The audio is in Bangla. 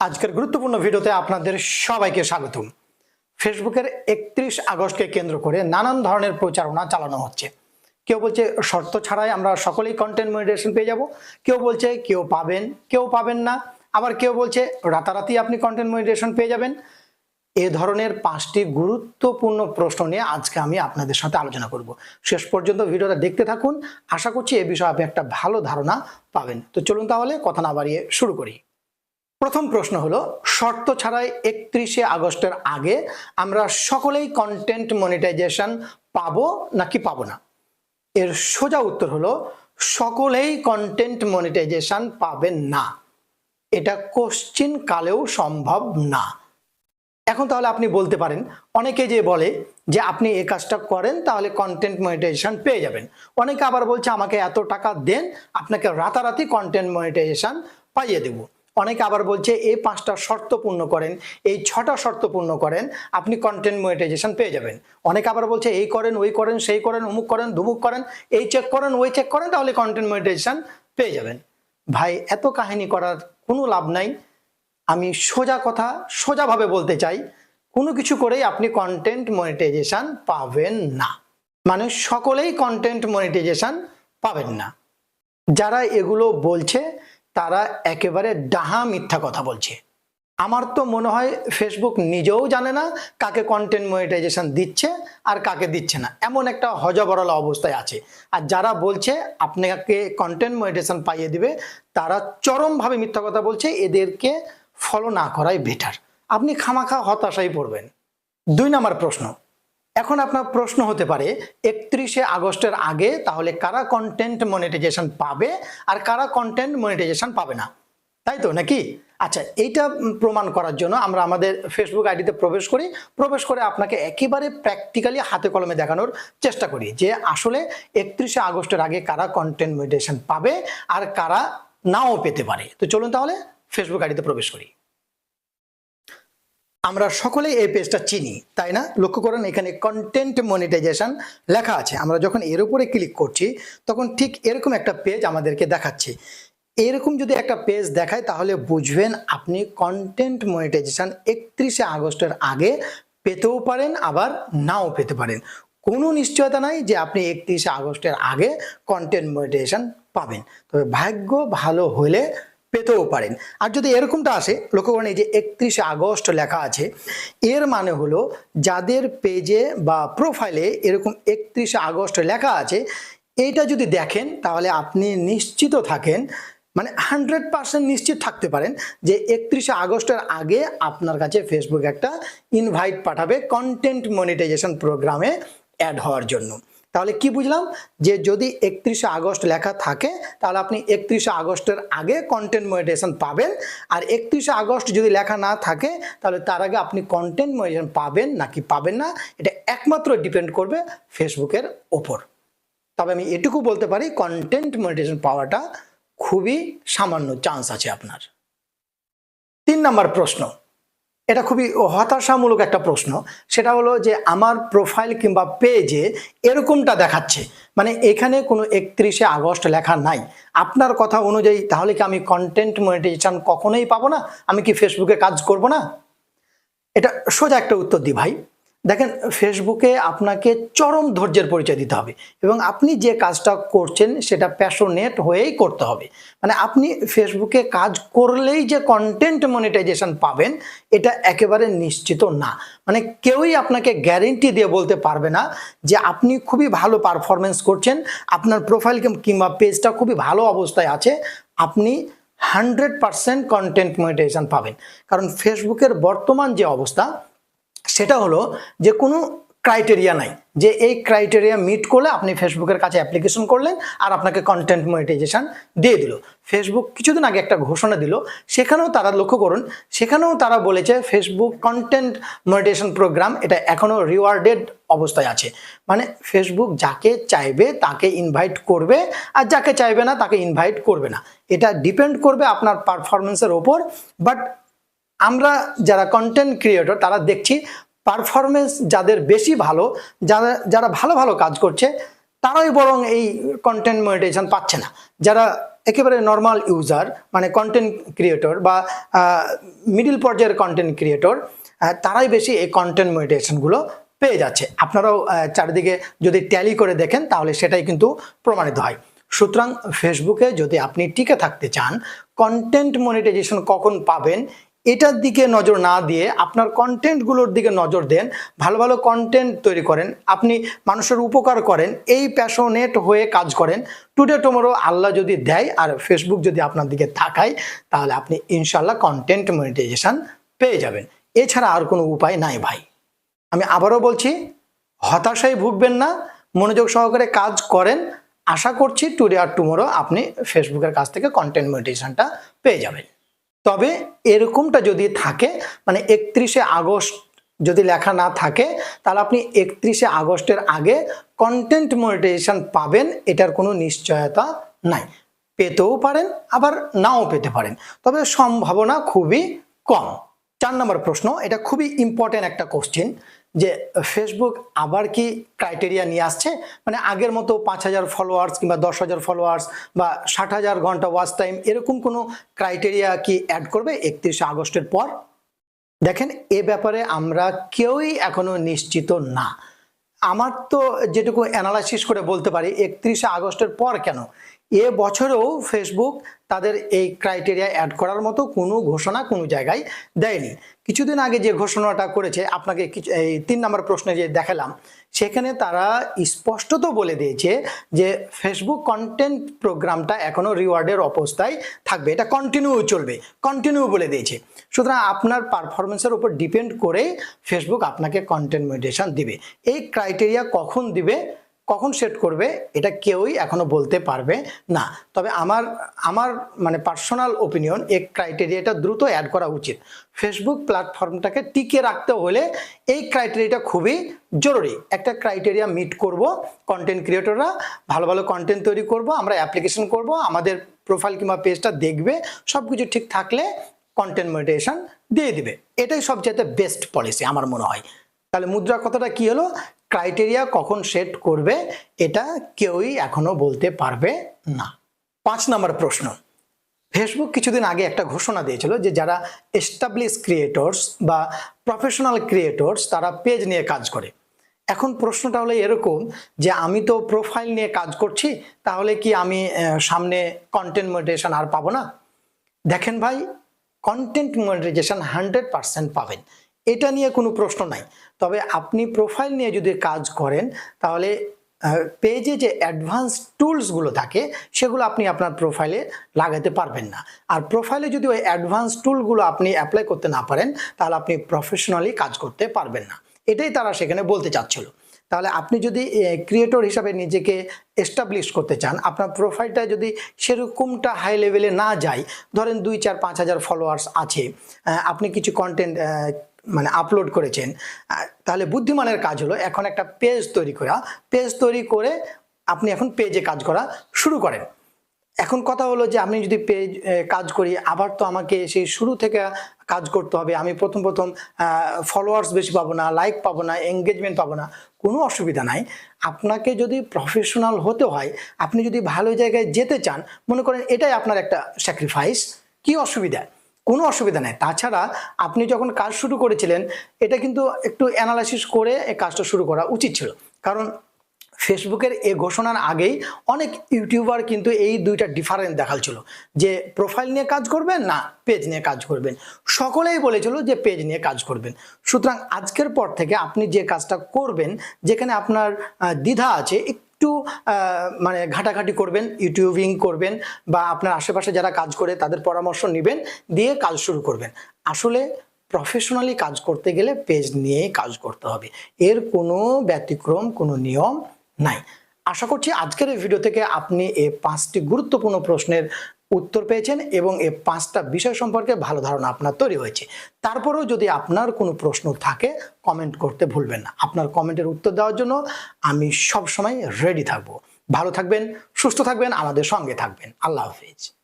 আজকের গুরুত্বপূর্ণ ভিডিওতে আপনাদের সবাইকে স্বাগতম। ফেসবুকের একত্রিশ আগস্টকে কেন্দ্র করে নানান ধরনের প্রচারণা চালানো হচ্ছে। কেউ বলছে শর্ত ছাড়াই আমরা সকলেই কন্টেন্ট মনিটাইজেশন পেয়ে যাব। কেউ বলছে কেউ পাবেন কেউ পাবেন না। আবার কেউ বলছে রাতারাতি আপনি কন্টেন্ট মনিটাইজেশন পেয়ে যাবেন। এ ধরনের পাঁচটি গুরুত্বপূর্ণ প্রশ্ন নিয়ে আজকে আমি আপনাদের সাথে আলোচনা করব। শেষ পর্যন্ত ভিডিওটা দেখতে থাকুন। আশা করছি এ বিষয়ে আপনি একটা ভালো ধারণা পাবেন। তো চলুন তাহলে কথা না বাড়িয়ে শুরু করি। প্রথম প্রশ্ন হলো, শর্ত ছাড়াই একত্রিশে আগস্টের আগে আমরা সকলেই কন্টেন্ট মনিটাইজেশন পাবো নাকি পাবো না? এর সোজা উত্তর হলো, সকলেই কন্টেন্ট মনিটাইজেশন পাবেন না। এটা কোশ্চিন কালেও সম্ভব না। এখন তাহলে আপনি বলতে পারেন, অনেকে যে বলে যে আপনি এই কাজটা করেন তাহলে কন্টেন্ট মনিটাইজেশন পেয়ে যাবেন। অনেকে আবার বলছে, আমাকে এত টাকা দেন, আপনাকে রাতারাতি কন্টেন্ট মনিটাইজেশন পাইয়ে দেবো। অনেকে আবার বলছে এই পাঁচটা শর্ত পূর্ণ করেন, এই ছটা শর্ত পূর্ণ করেন, আপনি কন্টেন্ট মনিটাইজেশন পেয়ে যাবেন। অনেকে আবার বলছে, এই করেন, ওই করেন, সেই করেন, অমুক করেন ধুমুক করেন, এই চেক করেন, ওই চেক করেন, তাহলে কন্টেন্ট মনিটাইজেশন পেয়ে যাবেন। ভাই, এত কাহিনী করার কোনো লাভ নাই। আমি সোজা কথা সোজাভাবে বলতে চাই, কোনো কিছু করেই আপনি কন্টেন্ট মনিটাইজেশন পাবেন না। মানে সকলেই কন্টেন্ট মনিটাইজেশন পাবেন না। যারা এগুলো বলছে তারা একেবারে ডাহা মিথ্যা কথা বলছে। আমার তো মনে হয় ফেসবুক নিজেও জানে না কাকে কন্টেন্ট মনিটাইজেশন দিচ্ছে আর কাকে দিচ্ছে না। এমন একটা হজবরল অবস্থায় আছে। আর যারা বলছে আপনাকে কন্টেন্ট মনিটাইজেশন পাইয়ে দিবে, তারা চরমভাবে মিথ্যা কথা বলছে, এদেরকে ফলো না করাই বেটার আপনি খামাখা হতাশায় পড়বেন। দুই নম্বর প্রশ্ন এখন আপনার প্রশ্ন হতে পারে, একত্রিশে আগস্টের আগে তাহলে কারা কন্টেন্ট মনিটাইজেশন পাবে আর কারা কন্টেন্ট মনিটাইজেশন পাবে না? তাই তো নাকি? আচ্ছা এইটা প্রমাণ করার জন্য আমরা আমাদের ফেসবুক আইডিতে প্রবেশ করি, প্রবেশ করে আপনাকে একেবারে প্র্যাকটিক্যালি হাতে কলমে দেখানোর চেষ্টা করি যে আসলে একত্রিশে আগস্টের আগে কারা কন্টেন্ট মনিটাইজেশন পাবে আর কারা নাও পেতে পারে। তো চলুন তাহলে ফেসবুক আইডিতে প্রবেশ করি। আমরা সকলেই এই পেজটা চিনি, তাই না? লক্ষ্য করেন, এখানে কন্টেন্ট মনিটাইজেশন লেখা আছে। আমরা যখন এর উপরে ক্লিক করছি, তখন ঠিক এরকম একটা পেজ আমাদেরকে দেখাচ্ছে। এরকম যদি একটা পেজ দেখায়, তাহলে বুঝবেন আপনি কন্টেন্ট মনিটাইজেশন একত্রিশে আগস্টের আগে পেতেও পারেন, আবার নাও পেতে পারেন। কোনো নিশ্চয়তা নাই যে আপনি একত্রিশে আগস্টের আগে কন্টেন্ট মনিটাইজেশন পাবেন। তবে ভাগ্য ভালো হলে পেতেও পারেন। আর যদি এরকমটা আসে, লক্ষ্য করেন এই যে একত্রিশে আগস্ট লেখা আছে, এর মানে হলো যাদের পেজে বা প্রোফাইলে এরকম একত্রিশে আগস্ট লেখা আছে, এইটা যদি দেখেন, তাহলে আপনি নিশ্চিত থাকেন মানে হান্ড্রেড পার্সেন্ট নিশ্চিত থাকতে পারেন যে একত্রিশে আগস্টের আগে আপনার কাছে ফেসবুক একটা ইনভাইট পাঠাবে কন্টেন্ট মনিটাইজেশন প্রোগ্রামে অ্যাড হওয়ার জন্য। তাহলে কি বুঝলাম? যে যদি একত্রিশে আগস্ট লেখা থাকে, তাহলে আপনি একত্রিশে আগস্টের আগে কন্টেন্ট মনিটাইজেশন পাবেন। আর একত্রিশে আগস্ট যদি লেখা না থাকে, তাহলে তার আগে আপনি কন্টেন্ট মনিটাইজেশন পাবেন নাকি পাবেন না, এটা একমাত্র ডিপেন্ড করবে ফেসবুকের ওপর। তবে আমি এটুকু বলতে পারি কন্টেন্ট মনিটাইজেশন পাওয়াটা খুবই সামান্য চান্স আছে আপনার। তিন নম্বর প্রশ্ন। এটা খুবই হতাশামূলক একটা প্রশ্ন। সেটা হলো যে আমার প্রোফাইল কিংবা পেজে এরকমটা দেখাচ্ছে। মানে এখানে কোনো একত্রিশে আগস্ট লেখা নাই। আপনার কথা অনুযায়ী তাহলে কি আমি কন্টেন্ট মনিটাইজেশন কখনোই পাবো না? আমি কি ফেসবুকে কাজ করব না? এটা সোজা একটা উত্তর দিই ভাই। দেখেন ফেসবুকে আপনাকে চরম ধৈর্যের পরিচয় দিতে হবে এবং আপনি যে কাজটা করছেন সেটা প্যাশনেট হয়েই করতে হবে। মানে আপনি ফেসবুকে কাজ করলেই যে কন্টেন্ট মনিটাইজেশন পাবেন, এটা একেবারে নিশ্চিত না। মানে কেউই আপনাকে গ্যারেন্টি দিয়ে বলতে পারবে না যে আপনি খুবই ভালো পারফরমেন্স করছেন, আপনার প্রোফাইল কিংবা পেজটা খুবই ভালো অবস্থায় আছে, আপনি হান্ড্রেড পারসেন্ট কন্টেন্ট মনিটাইজেশন পাবেন। কারণ ফেসবুকের বর্তমান যে অবস্থা সেটা হলো যে কোনো ক্রাইটেরিয়া নাই। যে এই ক্রাইটেরিয়া মিট করলে আপনি ফেসবুকের কাছে অ্যাপ্লিকেশন করলেন আর আপনাকে কন্টেন্ট মনিটাইজেশন দিয়ে দিল। ফেসবুক কিছুদিন আগে একটা ঘোষণা দিল। সেখানেও তারা লক্ষ্য করুন, সেখানেও তারা বলেছে ফেসবুক কন্টেন্ট মনিটাইজেশন প্রোগ্রাম এটা এখনও রিওয়ার্ডেড অবস্থায় আছে। মানে ফেসবুক যাকে চাইবে তাকে ইনভাইট করবে আর যাকে চাইবে না তাকে ইনভাইট করবে না। এটা ডিপেন্ড করবে আপনার পারফরমেন্সের ওপর বাট আমরা যারা কন্টেন্ট ক্রিয়েটর তারা দেখছি পারফরমেন্স যাদের বেশি ভালো, যারা যারা ভালো ভালো কাজ করছে, তারাই বরং এই কন্টেন্ট মনিটাইজেশন পাচ্ছে না। যারা একেবারে নর্মাল ইউজার মানে কন্টেন্ট ক্রিয়েটর বা মিডিল পর্যায়ের কন্টেন্ট ক্রিয়েটর তারাই বেশি এই কন্টেন্ট মনিটাইজেশনগুলো পেয়ে যাচ্ছে। আপনারাও চারিদিকে যদি ট্যালি করে দেখেন, তাহলে সেটাই কিন্তু প্রমাণিত হয়। সুতরাং ফেসবুকে যদি আপনি টিকে থাকতে চান কন্টেন্ট মনিটাইজেশন কখন পাবেন এটার দিকে নজর না দিয়ে আপনার কন্টেন্টগুলোর দিকে নজর দেন, ভালো ভালো কন্টেন্ট তৈরি করেন, আপনি মানুষের উপকার করেন, এই প্যাশনেট হয়ে কাজ করেন। টুডে টুমোরো আল্লাহ যদি দেয় আর ফেসবুক যদি আপনার দিকে তাকায়, তাহলে আপনি ইনশাল্লাহ কন্টেন্ট মনিটাইজেশন পেয়ে যাবেন। এছাড়া আর কোনো উপায় নাই ভাই। আমি আবারও বলছি, হতাশায় ভুগবেন না, মনোযোগ সহকারে কাজ করেন। আশা করছি টুডে আর টুমোরো আপনি ফেসবুকের কাছ থেকে কন্টেন্ট মনিটাইজেশনটা পেয়ে যাবেন। তবে এরকমটা যদি থাকে মানে একত্রিশে আগস্ট যদি লেখা না থাকে, তাহলে আপনি একত্রিশে আগস্টের আগে কন্টেন্ট মনিটাইজেশন পাবেন, এটার কোনো নিশ্চয়তা নাই। পেতেও পারেন, আবার নাও পেতে পারেন। তবে সম্ভাবনা খুবই কম। চার নম্বর প্রশ্ন, এটা খুবই ইম্পর্টেন্ট একটা কোশ্চেন যে ফেসবুক আবার কি ক্রাইটেরিয়া নিয়ে আসছে? মানে আগের মতো পাঁচ হাজার ফলোয়ার্স কিংবা দশ হাজার ফলোয়ার্স বা ষাট হাজার ঘণ্টা ওয়াচ টাইম এরকম কোনো ক্রাইটেরিয়া কি অ্যাড করবে একত্রিশে আগস্টের পর? দেখেন, এ ব্যাপারে আমরা কেউই এখনও নিশ্চিত না। আমার তো যেটুকু অ্যানালাইসিস করে বলতে পারি, একত্রিশে আগস্টের পর কেন? এ বছরেও ফেসবুক তাদের এই ক্রাইটেরিয়া অ্যাড করার মতো কোনো ঘোষণা কোনো জায়গায় দেয়নি। কিছুদিন আগে যে ঘোষণাটা করেছে, আপনাকে এই তিন নম্বর প্রশ্নে যে দেখালাম, সেখানে তারা স্পষ্টত বলে দিয়েছে যে ফেসবুক কন্টেন্ট প্রোগ্রামটা এখনও রিওয়ার্ডের অবস্থায় থাকবে। এটা কন্টিনিউ চলবে কন্টিনিউ বলে দিয়েছে। সুতরাং আপনার পারফরমেন্সের উপর ডিপেন্ড করে ফেসবুক আপনাকে কন্টেন্ট মনিটেশন দিবে। এই ক্রাইটেরিয়া কখন দিবে কখন সেট করবে, এটা কেউই এখনও বলতে পারবে না। তবে আমার আমার মানে পার্সোনাল ওপিনিয়ন এই ক্রাইটেরিয়াটা দ্রুত অ্যাড করা উচিত। ফেসবুক প্ল্যাটফর্মটাকে টিকে রাখতে হলে এই ক্রাইটেরিয়াটা খুবই জরুরি। একটা ক্রাইটেরিয়া মিট করব কন্টেন্ট ক্রিয়েটররা ভালো ভালো কন্টেন্ট তৈরি করব, আমরা অ্যাপ্লিকেশন করব, আমাদের প্রোফাইল কিংবা পেজটা দেখবে সব কিছু ঠিক থাকলে কন্টেন্ট মনিটাইজেশন দিয়ে দিবে। এটাই সবচেয়ে বেস্ট পলিসি আমার মনে হয়। তাহলে মুদ্রা কথাটা কি হলো? ক্রাইটেরিয়া কখন সেট করবে, এটা কেউই এখনও বলতে পারবে না। পাঁচ নম্বর প্রশ্ন। ফেসবুক কিছুদিন আগে একটা ঘোষণা দিয়েছিল যে যারা এস্টাবলিশ ক্রিয়েটর্স বা প্রফেশনাল ক্রিয়েটর্স তারা পেজ নিয়ে কাজ করে। এখন প্রশ্নটা হলো এরকম যে আমি তো প্রোফাইল নিয়ে কাজ করছি, তাহলে কি আমি সামনে কন্টেন্ট মোটিভেশন আর পাবো না? দেখেন ভাই কন্টেন্ট মনিটাইজেশন হান্ড্রেড পার্সেন্ট পাবেন। এটা নিয়ে কোনো প্রশ্ন নাই। তবে আপনি প্রোফাইল নিয়ে যদি কাজ করেন, তাহলে পেজে যে অ্যাডভান্স টুলসগুলো থাকে, সেগুলো আপনি আপনার প্রোফাইলে লাগাতে পারবেন না। আর প্রোফাইলে যদি ওই অ্যাডভান্স টুলগুলো আপনি অ্যাপ্লাই করতে না পারেন, তাহলে আপনি প্রফেশনালি কাজ করতে পারবেন না। এটাই তারা সেখানে বলতে চাচ্ছিল। তাহলে আপনি যদি ক্রিয়েটর হিসাবে নিজেকে এস্টাবলিশ করতে চান, আপনার প্রোফাইলটা যদি সেরকমটা হাই লেভেলে না যায়, ধরেন দুই, চার, পাঁচ হাজার ফলোয়ার্স আছে আপনি কিছু কন্টেন্ট মানে আপলোড করেছেন তাহলে বুদ্ধিমানের কাজ হলো এখন একটা পেজ তৈরি করা। পেজ তৈরি করে আপনি এখন পেজে কাজ করা শুরু করেন। এখন কথা হলো যে আমি যদি পেজ কাজ করি, আবার তো আমাকে সেই শুরু থেকে কাজ করতে হবে। আমি প্রথম প্রথম ফলোয়ার্স বেশি পাবো না লাইক পাবো না এঙ্গেজমেন্ট পাবো না, কোনো অসুবিধা নাই। আপনাকে যদি প্রফেশনাল হতে হয়, আপনি যদি ভালো জায়গায় যেতে চান, মনে করেন এটাই আপনার একটা স্যাক্রিফাইস কি অসুবিধা? কোনো অসুবিধা নেই। তাছাড়া আপনি যখন কাজ শুরু করেছিলেন, এটা কিন্তু একটু অ্যানালাইসিস করে এই কাজটা শুরু করা উচিত ছিল। কারণ ফেসবুকের এ ঘোষণার আগেই অনেক ইউটিউবার কিন্তু এই দুইটা ডিফারেন্স দেখাচ্ছিল। যে প্রোফাইল নিয়ে কাজ করবেন না পেজ নিয়ে কাজ করবেন। সকলেই বলেছিল যে পেজ নিয়ে কাজ করবেন। সুতরাং আজকের পর থেকে আপনি যে কাজটা করবেন, যেখানে আপনার দ্বিধা আছে একটু মানে ঘাটাঘাটি করবেন, ইউটিউবিং করবেন বা আপনার আশেপাশে যারা কাজ করে তাদের পরামর্শ নেবেন, দিয়ে কাজ শুরু করবেন। আসলে প্রফেশনালি কাজ করতে গেলে পেজ নিয়ে কাজ করতে হবে। এর কোনো ব্যতিক্রম, কোনো নিয়ম নাই। আশা করছি আজকের এই ভিডিও থেকে আপনি এই পাঁচটি গুরুত্বপূর্ণ প্রশ্নের উত্তর পেয়েছেন এবং এ পাঁচটা বিষয় সম্পর্কে ভালো ধারণা আপনার তৈরি হয়েছে। তারপরেও যদি আপনার কোনো প্রশ্ন থাকে কমেন্ট করতে ভুলবেন না। আপনার কমেন্টের উত্তর দেওয়ার জন্য আমি সব সময় রেডি থাকব। ভালো থাকবেন, সুস্থ থাকবেন, আমাদের সঙ্গে থাকবেন। আল্লাহ হাফিজ।